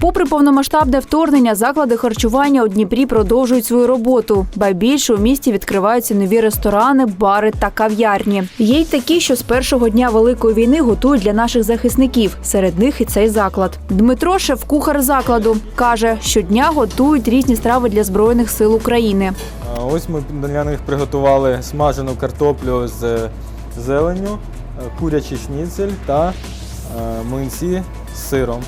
Попри повномасштабне вторгнення, заклади харчування у Дніпрі продовжують свою роботу. Ба більше у місті відкриваються нові ресторани, бари та кав'ярні. Є й такі, що з першого дня великої війни готують для наших захисників. Серед них і цей заклад. Дмитро, шеф-кухар закладу, каже, щодня готують різні страви для збройних сил України. Ось ми для них приготували смажену картоплю з зеленню, е, курячий шніцель та е, млинці з сиром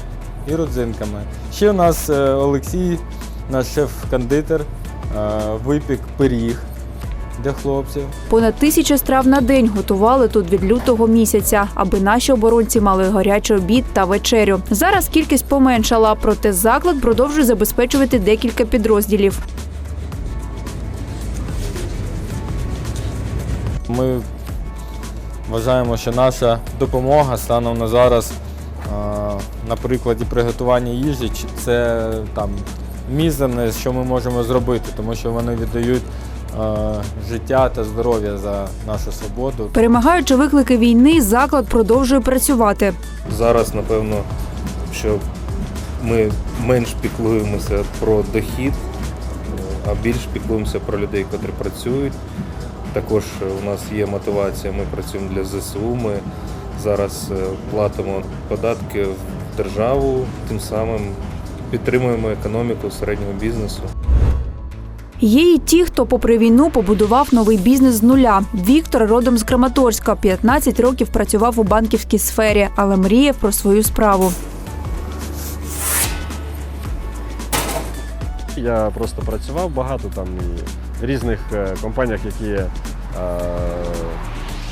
і родзинками. Ще у нас е, Олексій, наш шеф-кондитер, е, випік пиріг для хлопців. Понад тисячу страв на день готували тут від лютого місяця, аби наші оборонці мали гарячий обід та вечерю. Зараз кількість поменшала, проте заклад продовжує забезпечувати декілька підрозділів. Ми вважаємо, що наша допомога станом на зараз е, на прикладі приготування їжі чи- це там мізерне, що ми можемо зробити, тому що вони віддають е, життя та здоров'я за нашу свободу. Перемагаючи виклики війни, заклад продовжує працювати. Зараз, напевно, що ми менш піклуємося про дохід, а більш піклуємося про людей, котрі працюють. Також у нас є мотивація, ми працюємо для ЗСУ. Ми зараз е, платимо податки в державу, тим самим підтримуємо економіку середнього бізнесу. Є і ті, хто, попри війну, побудував новий бізнес з нуля. Віктор родом з Краматорська, 15 років працював у банківській сфері, але мріяв про свою справу. Я просто працював багато там і в різних е, компаніях, які, е,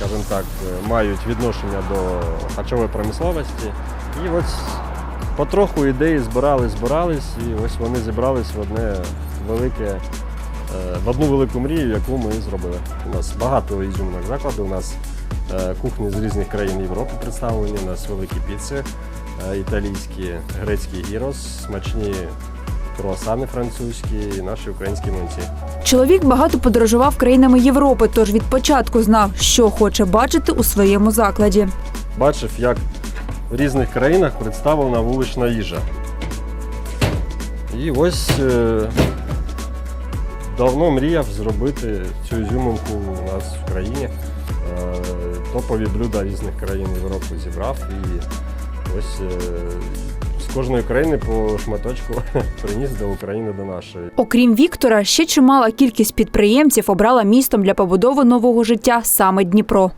скажімо так, мають відношення до харчової промисловості. І ось потроху ідеї збирались, збирались, і ось вони зібрались в одне велике, е, в одну велику мрію, яку ми зробили. У нас багато ізюмних закладів, у нас е, кухні з різних країн Європи представлені, у нас великі піци, е, італійські, грецький гірос, смачні круасани французькі і наші українські млинці. Чоловік багато подорожував країнами Європи, тож від початку знав, що хоче бачити у своєму закладі. Бачив, як в різних країнах представлена вулична їжа. І ось е, давно мріяв зробити цю ізюминку у нас в країні. Е, топові блюда різних країн Європи зібрав і ось е, кожної країни по шматочку приніс до України до нашої. Окрім Віктора, ще чимала кількість підприємців обрала містом для побудови нового життя саме Дніпро.